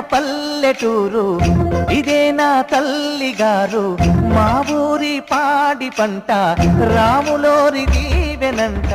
పల్లెటూరు ఇదే నా తల్లి గారు మా ఊరి పాడి పంట రాములోరి దీవెనంట.